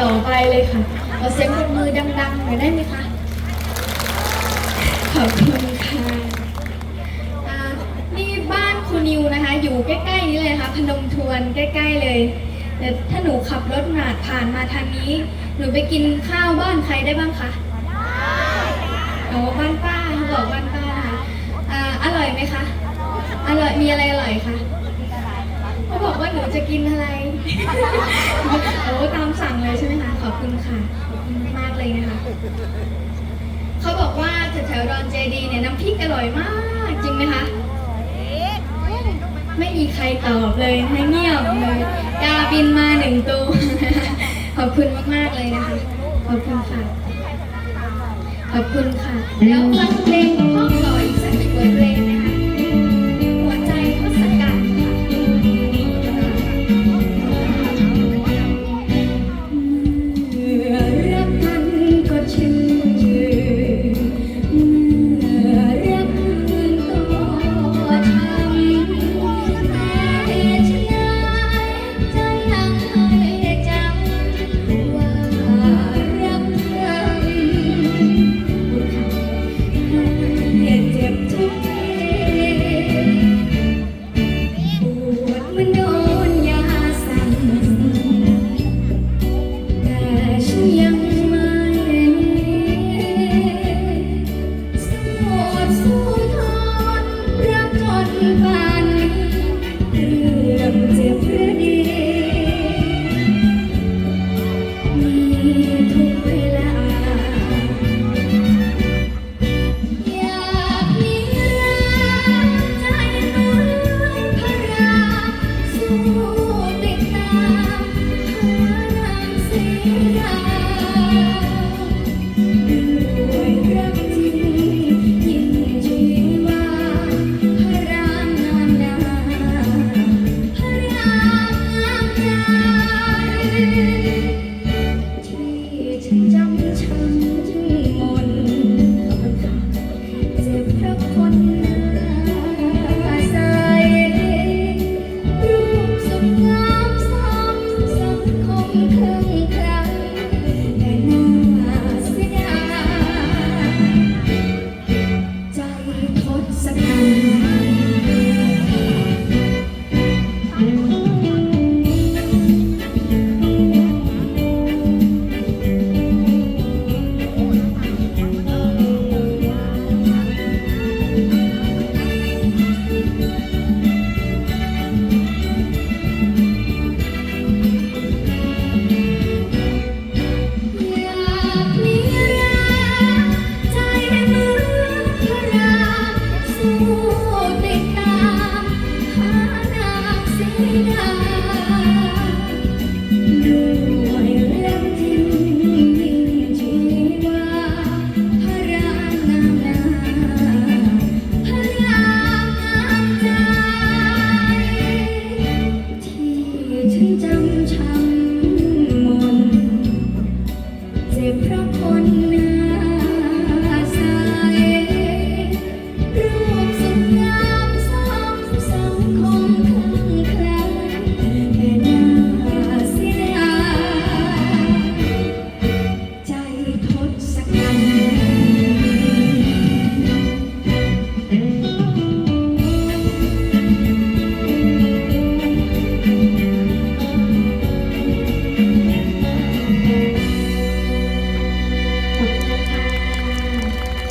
ต่อไปเลยค่ะขอเสียงปรบมือดังๆหน่อยได้ไหมคะ ขอบคุณค่ะอ่านี่บ้านคุณนิวนะคะ อยู่ใกล้ๆนี้เลยนะคะพนมทวนใกล้ ๆเลยแต่ถ้าหนูขับรถมาผ่านมาทางนี้ หนูไปกินข้าวบ้านใครได้บ้างคะอ๋อบ้านป้าเขาบอกบ้านป้านะคะอ่าอร่อยไหมคะ อร่อยมีอะไรอร่อยคะเขาบอกว่าหนูจะกินอะไร คะขอบคุณค่ะ ขอบคุณมากเลยนะคะ เขาบอกว่าแถวๆดอนเจดีเนี่ยน้ำพริกอร่อยมาก จริงไหมคะ ไม่มีใครตอบเลยให้เงียบเลยกาบินมาหนึ่งตัว ขอบคุณมากๆเลยนะคะ ขอบคุณค่ะ ขอบคุณค่ะ แล้วฟังเพลงา